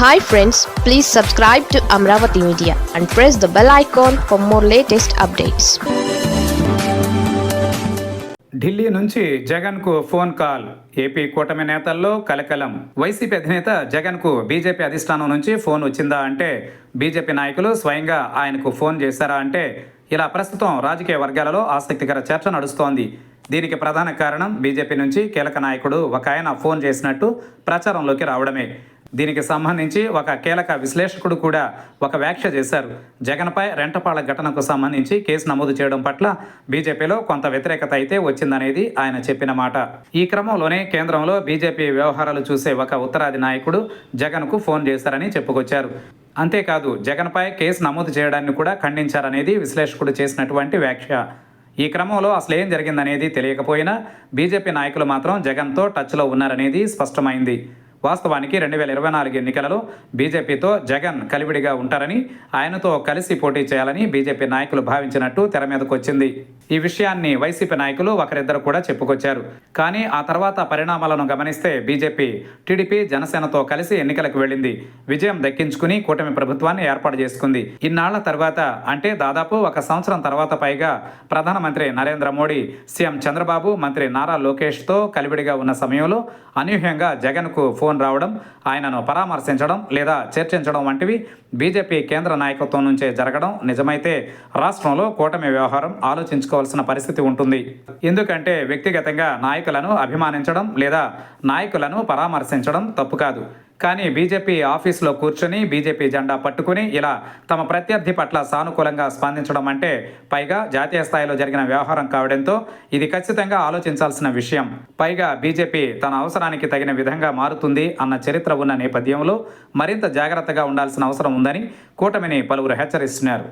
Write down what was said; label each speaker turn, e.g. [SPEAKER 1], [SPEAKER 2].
[SPEAKER 1] Hi friends please subscribe to Amaravati media and press the bell icon for more latest updates
[SPEAKER 2] Delhi నుంచి జగన్కు phone call. AP కూటమి నేతల్లో కలకలం. YCP అధినేత జగన్కు బీజేపీ అధిష్టానం నుంచి ఫోన్ వచ్చిందా అంటే బీజేపీ నాయకులు స్వయంగా ఆయనకు ఫోన్ చేశారా అంటే ఇలా ప్రస్తుతం రాజకీయ వర్గాలలో ఆసక్తికర చర్చ నడుస్తోంది. దీనికి ప్రధాన కారణం బీజేపీ నుంచి కీలక నాయకుడు ఒక ఆయన ఫోన్ చేసినట్టు ప్రచారంలోకి రావడమే. దీనికి సంబంధించి ఒక కీలక విశ్లేషకుడు కూడా ఒక వ్యాఖ్య చేశారు. జగన్పై రెంటపాల ఘటనకు సంబంధించి కేసు నమోదు చేయడం పట్ల బీజేపీలో కొంత వ్యతిరేకత అయితే వచ్చిందనేది ఆయన చెప్పిన మాట. ఈ క్రమంలోనే కేంద్రంలో బీజేపీ వ్యవహారాలు చూసే ఒక ఉత్తరాది నాయకుడు జగన్కు ఫోన్ చేశారని చెప్పుకొచ్చారు. అంతేకాదు జగన్పై కేసు నమోదు చేయడాన్ని కూడా ఖండించారనేది విశ్లేషకుడు చేసినటువంటి వ్యాఖ్య. ఈ క్రమంలో అసలు ఏం జరిగిందనేది తెలియకపోయినా బీజేపీ నాయకులు మాత్రం జగన్తో టచ్లో ఉన్నారనేది స్పష్టమైంది. వాస్తవానికి రెండు వేల ఇరవై నాలుగు ఎన్నికలలో బీజేపీతో జగన్ కలివిడిగా ఉంటారని ఆయనతో కలిసి పోటీ చేయాలని బీజేపీ నాయకులు భావించినట్టు తెర మీదకు వచ్చింది. ఈ విషయాన్ని వైసీపీ నాయకులు ఒకరిద్దరు కూడా చెప్పుకొచ్చారు. కానీ ఆ తర్వాత పరిణామాలను గమనిస్తే బీజేపీ టీడీపీ జనసేనతో కలిసి ఎన్నికలకు వెళ్ళింది. విజయం దక్కించుకుని కూటమి ప్రభుత్వాన్ని ఏర్పాటు చేసుకుంది. ఇన్నాళ్ళ తర్వాత అంటే దాదాపు ఒక సంవత్సరం తర్వాత పైగా ప్రధానమంత్రి నరేంద్ర మోడీ సీఎం చంద్రబాబు మంత్రి నారా లోకేష్తో కలివిడిగా ఉన్న సమయంలో అనూహ్యంగా జగన్కు ఫోన్ రావడం ఆయనను పరామర్శించడం లేదా చర్చించడం వంటివి బీజేపీ కేంద్ర నాయకత్వం నుంచే జరగడం నిజమైతే రాష్ట్రంలో కూటమి వ్యవహారం ఆలోచించుకోవాల్సిన పరిస్థితి ఉంటుంది. ఎందుకంటే వ్యక్తిగతంగా నాయకులను అభిమానించడం లేదా నాయకులను పరామర్శించడం తప్పు కాదు. కానీ బీజేపీ ఆఫీసులో కూర్చొని బీజేపీ జెండా పట్టుకుని ఇలా తమ ప్రత్యర్థి పట్ల సానుకూలంగా స్పందించడం అంటే పైగా జాతీయ స్థాయిలో జరిగిన వ్యవహారం కావడంతో ఇది ఖచ్చితంగా ఆలోచించాల్సిన విషయం. పైగా బీజేపీ తన అవసరానికి తగిన విధంగా మారుతుంది అన్న చరిత్ర ఉన్న నేపథ్యంలో మరింత జాగ్రత్తగా ఉండాల్సిన అవసరం ఉందని కూటమిని పలువురు హెచ్చరిస్తున్నారు.